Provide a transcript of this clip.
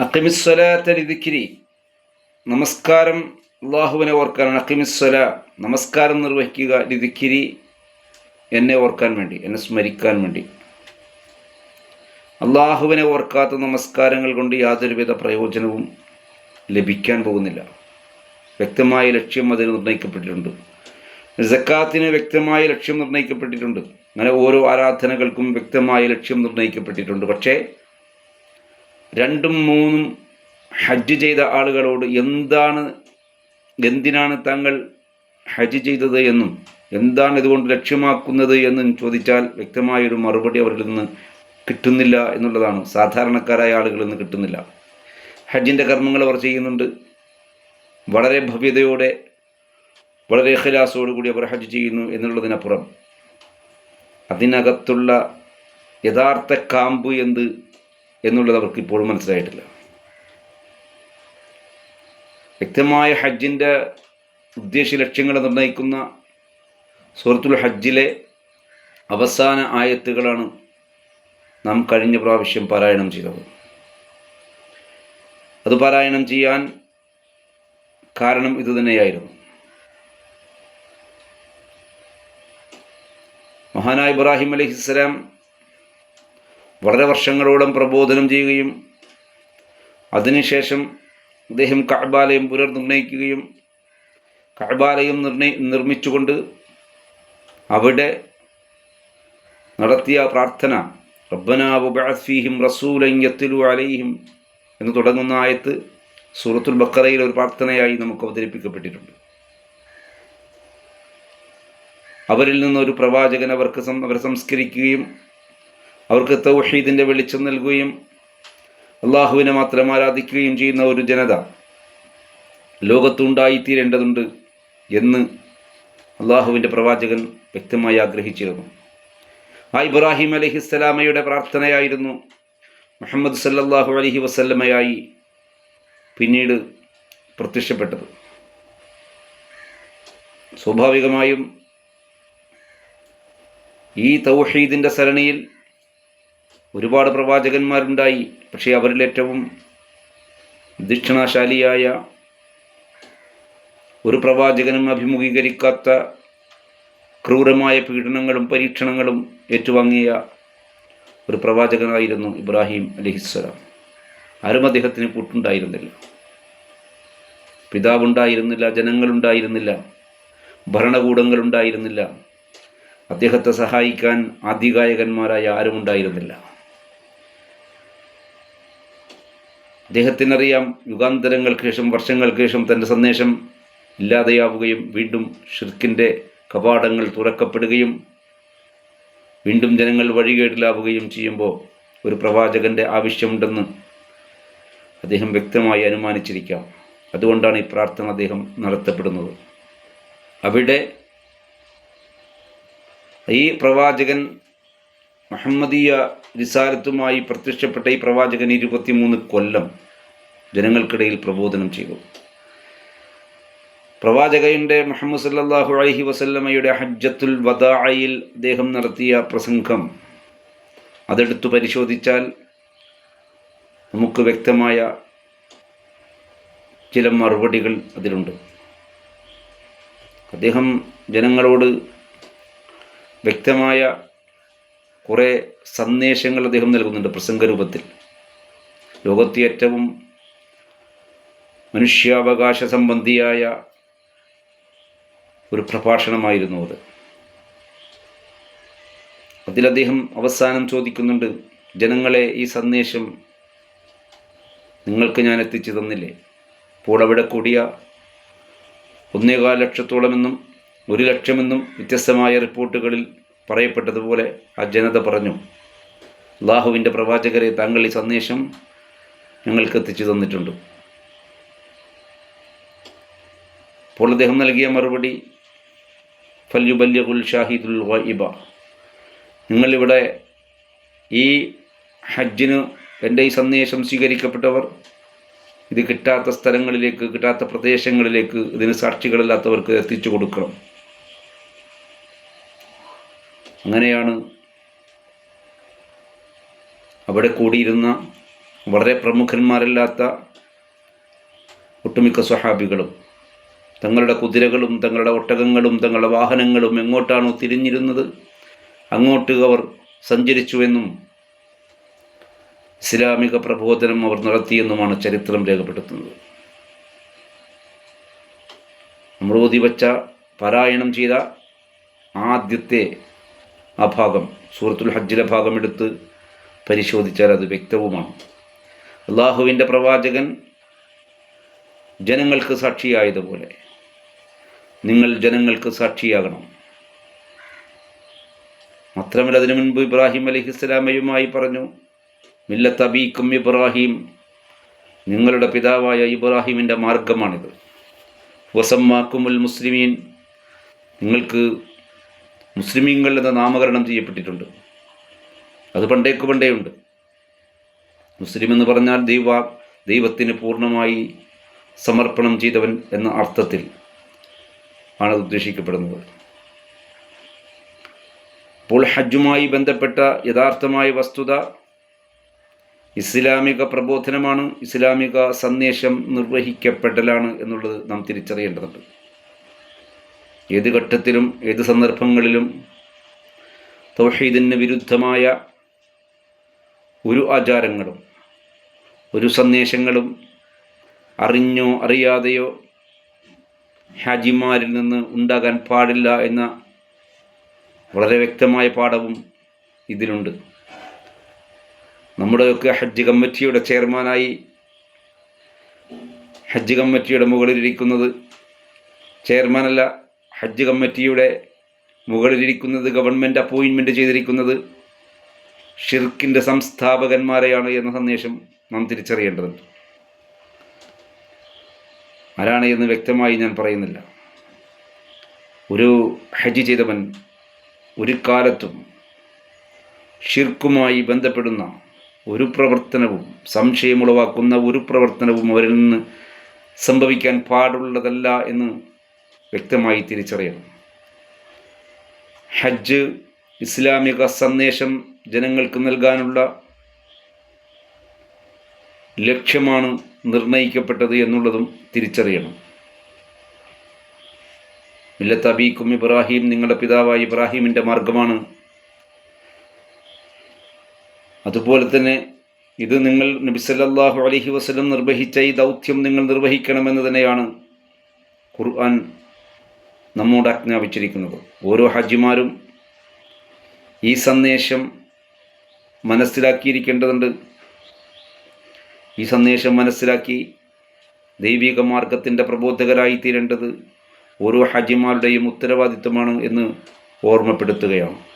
അക്കിമിസ്വലാത്തലി ദിക്കിരി നമസ്കാരം അള്ളാഹുവിനെ ഓർക്കാനാണ്. അക്കിമിസ്വല നമസ്കാരം നിർവഹിക്കുക ലിദിക്കിരി എന്നെ ഓർക്കാൻ വേണ്ടി എന്നെ സ്മരിക്കാൻ വേണ്ടി. അള്ളാഹുവിനെ ഓർക്കാത്ത നമസ്കാരങ്ങൾ കൊണ്ട് യാതൊരുവിധ പ്രയോജനവും ലഭിക്കാൻ പോകുന്നില്ല. വ്യക്തമായ ലക്ഷ്യം അതിന് നിർണയിക്കപ്പെട്ടിട്ടുണ്ട്. ജക്കാത്തിന് വ്യക്തമായ ലക്ഷ്യം നിർണയിക്കപ്പെട്ടിട്ടുണ്ട്. അങ്ങനെ ഓരോ ആരാധനകൾക്കും വ്യക്തമായ ലക്ഷ്യം നിർണയിക്കപ്പെട്ടിട്ടുണ്ട്. പക്ഷേ രണ്ടും മൂന്നും ഹജ്ജ് ചെയ്ത ആളുകളോട് എന്താണ് എന്തിനാണ് താങ്കൾ ഹജ്ജ് ചെയ്തത് എന്നും എന്താണ് ഇതുകൊണ്ട് ലക്ഷ്യമാക്കുന്നത് എന്നും ചോദിച്ചാൽ വ്യക്തമായൊരു മറുപടി അവരിൽ നിന്ന് കിട്ടുന്നില്ല എന്നുള്ളതാണ്. സാധാരണക്കാരായ ആളുകളിൽ നിന്ന് കിട്ടുന്നില്ല. ഹജ്ജിന്റെ കർമ്മങ്ങൾ അവർ ചെയ്യുന്നുണ്ട്. വളരെ ഭവ്യതയോടെ വളരെ കൂടി അവർ ഹജ്ജ് ചെയ്യുന്നു എന്നുള്ളതിനപ്പുറം അതിനകത്തുള്ള യഥാർത്ഥ കാമ്പ് എന്ത് എന്നുള്ളത് അവർക്ക് ഇപ്പോഴും മനസ്സിലായിട്ടില്ല. വ്യക്തമായ ഹജ്ജിന്റെ ഉദ്ദേശ ലക്ഷ്യങ്ങൾ നിർണയിക്കുന്ന സൂറത്തുൽ ഹജ്ജിലെ അവസാന ആയത്തുകളാണ് നാം കഴിഞ്ഞ പ്രാവശ്യം പാരായണം ചെയ്തത്. അത് പാരായണം ചെയ്യാൻ കാരണം ഇതുതന്നെയായിരുന്നു മഹാനായ ഇബ്രാഹിം അലഹിസ്സലാം വളരെ വർഷങ്ങളോളം പ്രബോധനം ചെയ്യുകയും അതിനുശേഷം അദ്ദേഹം കഅബാലയം പുനർനിർണയിക്കുകയും കഅബാലയം നിർണയി നിർമ്മിച്ചുകൊണ്ട് അവിടെ നടത്തിയ പ്രാർത്ഥന റബ്ബനാബുബാസ്ഫീഹിം റസൂലൻ യത്തിലു അലൈഹിം എന്ന് തുടങ്ങുന്ന ആയത്ത് സൂറത്തുൽ ബക്കറയിൽ ഒരു പ്രാർത്ഥനയായി നമുക്ക് അവതരിപ്പിക്കപ്പെട്ടിട്ടുണ്ട്. അവരിൽ നിന്നൊരു പ്രവാചകൻ അവർക്ക് അവരെ സംസ്കരിക്കുകയും അവർക്ക് തൗഹീദിന്റെ വെളിച്ചം നൽകുകയും അള്ളാഹുവിനെ മാത്രം ആരാധിക്കുകയും ചെയ്യുന്ന ഒരു ജനത ലോകത്തുണ്ടായിത്തീരേണ്ടതുണ്ട് എന്ന് അള്ളാഹുവിന്റെ പ്രവാചകൻ വ്യക്തമായി ആഗ്രഹിച്ചിരുന്നു. ആ ഇബ്രാഹിം അലഹിസ്സലാമയുടെ പ്രാർത്ഥനയായിരുന്നു മുഹമ്മദ് സല്ലാഹു അലഹി വസല്ലമയായി പിന്നീട് പ്രത്യക്ഷപ്പെട്ടത്. സ്വാഭാവികമായും ഈ തൗഹീദിന്റെ സരണിയിൽ ഒരുപാട് പ്രവാചകന്മാരുണ്ടായി. പക്ഷേ അവരിൽ ഏറ്റവും ദക്ഷിണാശാലിയായ ഒരു പ്രവാചകനും അഭിമുഖീകരിക്കാത്ത ക്രൂരമായ പീഡനങ്ങളും പരീക്ഷണങ്ങളും ഏറ്റുവാങ്ങിയ ഒരു പ്രവാചകനായിരുന്നു ഇബ്രാഹിം അലിഹിസ്സലാം. ആരും അദ്ദേഹത്തിന് കൂട്ടുണ്ടായിരുന്നില്ല. പിതാവുണ്ടായിരുന്നില്ല ജനങ്ങളുണ്ടായിരുന്നില്ല ഭരണകൂടങ്ങളുണ്ടായിരുന്നില്ല. അദ്ദേഹത്തെ സഹായിക്കാൻ ആധികായകന്മാരായ ആരും ഉണ്ടായിരുന്നില്ല അദ്ദേഹത്തിനറിയാം യുഗാന്തരങ്ങൾക്ക് ശേഷം വർഷങ്ങൾക്ക് ശേഷം തന്റെ സന്ദേശം ഇല്ലാതെയാവുകയും വീണ്ടും ഷിർക്കിന്റെ കപാടങ്ങൾ തുറക്കപ്പെടുകയും വീണ്ടും ജനങ്ങൾ വഴികേടിലാവുകയും ചെയ്യുമ്പോൾ ഒരു പ്രവാചകന്റെ ആവശ്യമുണ്ടെന്ന് അദ്ദേഹം വ്യക്തമായി അനുമാനിച്ചിരിക്കാം. അതുകൊണ്ടാണ് ഈ പ്രാർത്ഥന അദ്ദേഹം നടത്തപ്പെടുന്നത്. അവിടെ ഈ പ്രവാചകൻ മുഹമ്മദീയ വിസാരത്തുമായി പ്രത്യക്ഷപ്പെട്ട ഈ പ്രവാചകൻ ഇരുപത്തിമൂന്ന് കൊല്ലം ജനങ്ങൾക്കിടയിൽ പ്രബോധനം ചെയ്തു. പ്രവാചകന്റെ മുഹമ്മദ് സല്ലാഹു അലഹി വസല്ലമ്മയുടെ ഹജ്ജത്തുൽ വദായിൽ അദ്ദേഹം നടത്തിയ പ്രസംഗം അതെടുത്തു പരിശോധിച്ചാൽ നമുക്ക് വ്യക്തമായ ചില മറുപടികൾ അതിലുണ്ട്. അദ്ദേഹം ജനങ്ങളോട് വ്യക്തമായ കുറേ സന്ദേശങ്ങൾ അദ്ദേഹം നൽകുന്നുണ്ട് പ്രസംഗരൂപത്തിൽ ലോകത്തെ ഏറ്റവും മനുഷ്യാവകാശ സംബന്ധിയായ ഒരു പ്രഭാഷണമായിരുന്നു അത്. അതിൽ അദ്ദേഹം അവസാനം ചോദിക്കുന്നുണ്ട് ജനങ്ങളെ ഈ സന്ദേശം നിങ്ങൾക്ക് ഞാൻ എത്തിച്ചു തന്നില്ലേ? അപ്പോൾ അവിടെ കൂടിയ ഒന്നേകാൽ ലക്ഷത്തോളമെന്നും ഒരു ലക്ഷമെന്നും വ്യത്യസ്തമായ റിപ്പോർട്ടുകളിൽ പറയപ്പെട്ടതുപോലെ ആ ജനത പറഞ്ഞു അള്ളാഹുവിന്റെ പ്രവാചകരെ താങ്കൾ ഈ സന്ദേശം ഞങ്ങൾക്ക് എത്തിച്ചു തന്നിട്ടുണ്ട്. അപ്പോൾ അദ്ദേഹം നൽകിയ മറുപടി ഫല്യുബല്യകുൽ ഷാഹിദുൽ വൈബ നിങ്ങളിവിടെ ഈ ഹജ്ജിന് എന്റെ ഈ സന്ദേശം സ്വീകരിക്കപ്പെട്ടവർ ഇത് കിട്ടാത്ത സ്ഥലങ്ങളിലേക്ക് കിട്ടാത്ത പ്രദേശങ്ങളിലേക്ക് ഇതിന് സാക്ഷികളില്ലാത്തവർക്ക് എത്തിച്ചു കൊടുക്കണം. അങ്ങനെയാണ് അവിടെ കൂടിയിരുന്ന വളരെ പ്രമുഖന്മാരല്ലാത്ത ഒട്ടുമിക്ക സ്വഹാബികളും തങ്ങളുടെ കുതിരകളും തങ്ങളുടെ ഒട്ടകങ്ങളും തങ്ങളുടെ വാഹനങ്ങളും എങ്ങോട്ടാണോ തിരിഞ്ഞിരുന്നത് അങ്ങോട്ട് അവർ സഞ്ചരിച്ചുവെന്നും ഇസ്ലാമിക പ്രബോധനം അവർ നടത്തിയെന്നുമാണ് ചരിത്രം രേഖപ്പെടുത്തുന്നത്. ഓതി വച്ച പാരായണം ചെയ്ത ആദ്യത്തെ ആ ഭാഗം സൂറത്തുൽ ഹജ്ജിലെ ഭാഗം എടുത്ത് പരിശോധിച്ചാൽ അത് വ്യക്തവുമാണ്. അള്ളാഹുവിന്റെ പ്രവാചകൻ ജനങ്ങൾക്ക് സാക്ഷിയായതുപോലെ നിങ്ങൾ ജനങ്ങൾക്ക് സാക്ഷിയാകണം. മാത്രമല്ല അതിനു മുൻപ് ഇബ്രാഹിം അലഹിസ്സലാമയുമായി പറഞ്ഞു മില്ലത്ത് അബീക്കും ഇബ്രാഹിം. നിങ്ങളുടെ പിതാവായ ഇബ്രാഹിമിന്റെ മാർഗമാണിത്. വസമ്മാക്കുമുൽ മുസ്ലിമീൻ നിങ്ങൾക്ക് മുസ്ലിമീങ്ങൾ എന്ന് നാമകരണം ചെയ്യപ്പെട്ടിട്ടുണ്ട്. അത് പണ്ടേക്ക് പണ്ടേ ഉണ്ട് മുസ്ലിം എന്ന് പറഞ്ഞാൽ ദൈവ ദൈവത്തിന് പൂർണമായി സമർപ്പണം ചെയ്തവൻ എന്ന അർത്ഥത്തിൽ ആണ് ഉദ്ദേശിക്കപ്പെടുന്നത്. അപ്പോൾ ഹജ്ജുമായി ബന്ധപ്പെട്ട യഥാർത്ഥമായ വസ്തുത ഇസ്ലാമിക പ്രബോധനമാണ്. ഇസ്ലാമിക സന്ദേശം നിർവഹിക്കപ്പെടലാണ് എന്നുള്ളത് നാം തിരിച്ചറിയേണ്ടതുണ്ട്. ഏത് ഘട്ടത്തിലും ഏത് സന്ദർഭങ്ങളിലും തൗഹീദിന് വിരുദ്ധമായ ഒരു ആചാരങ്ങളും ഒരു സന്ദേശങ്ങളും അറിഞ്ഞോ അറിയാതെയോ ഹാജിമാരിൽ നിന്ന് ഉണ്ടാകാൻ പാടില്ല എന്ന വളരെ വ്യക്തമായ പാഠവും ഇതിലുണ്ട്. നമ്മുടെയൊക്കെ ഹജ്ജ് കമ്മിറ്റിയുടെ ചെയർമാനായി ഹജ്ജ് കമ്മിറ്റിയുടെ മുകളിലിരിക്കുന്നത് ചെയർമാനല്ല ഹജ്ജ് കമ്മിറ്റിയുടെ മുകളിലിരിക്കുന്നത് ഗവൺമെന്റ് അപ്പോയിൻമെന്റ് ചെയ്തിരിക്കുന്നത് ഷിർക്കിന്റെ സംസ്ഥാപകന്മാരെയാണ് എന്ന സന്ദേശം നാം തിരിച്ചറിയേണ്ടതുണ്ട്. ആരാണ് എന്ന് വ്യക്തമായി ഞാൻ പറയുന്നില്ല. ഒരു ഹജ്ജ് ചെയ്തവൻ ഒരു കാലത്തും ഷിർക്കുമായി ബന്ധപ്പെടുന്ന ഒരു പ്രവർത്തനവും സംശയമുളവാക്കുന്ന ഒരു പ്രവർത്തനവും അവരിൽ നിന്ന് സംഭവിക്കാൻ പാടുള്ളതല്ല എന്ന് വ്യക്തമായി തിരിച്ചറിയണം. ഹജ്ജ് ഇസ്ലാമിക സന്ദേശം ജനങ്ങൾക്ക് നൽകാനുള്ള ലക്ഷ്യമാണ് നിർണയിക്കപ്പെട്ടത് എന്നുള്ളതും തിരിച്ചറിയണം. മില്ലത്ത് അബീക്കും ഇബ്രാഹിം നിങ്ങളുടെ പിതാവായ ഇബ്രാഹിമിന്റെ മാർഗമാണ്. അതുപോലെ തന്നെ ഇത് നിങ്ങൾ നബിസല്ലാഹു അലഹി വസ്ലം നിർവഹിച്ച ഈ ദൗത്യം നിങ്ങൾ നിർവഹിക്കണമെന്ന് തന്നെയാണ് ഖുർആൻ നമ്മോട് ആജ്ഞാപിച്ചിരിക്കുന്നത്. ഓരോ ഹജ്ജിമാരും ഈ സന്ദേശം മനസ്സിലാക്കിയിരിക്കേണ്ടതുണ്ട്. ഈ സന്ദേശം മനസ്സിലാക്കി ദൈവിക മാർഗത്തിന്റെ പ്രബോധകരായി തീരേണ്ടത് ഓരോ ഹജ്ജിമാരുടെയും ഉത്തരവാദിത്വമാണ് എന്ന് ഓർമ്മപ്പെടുത്തുകയാണ്.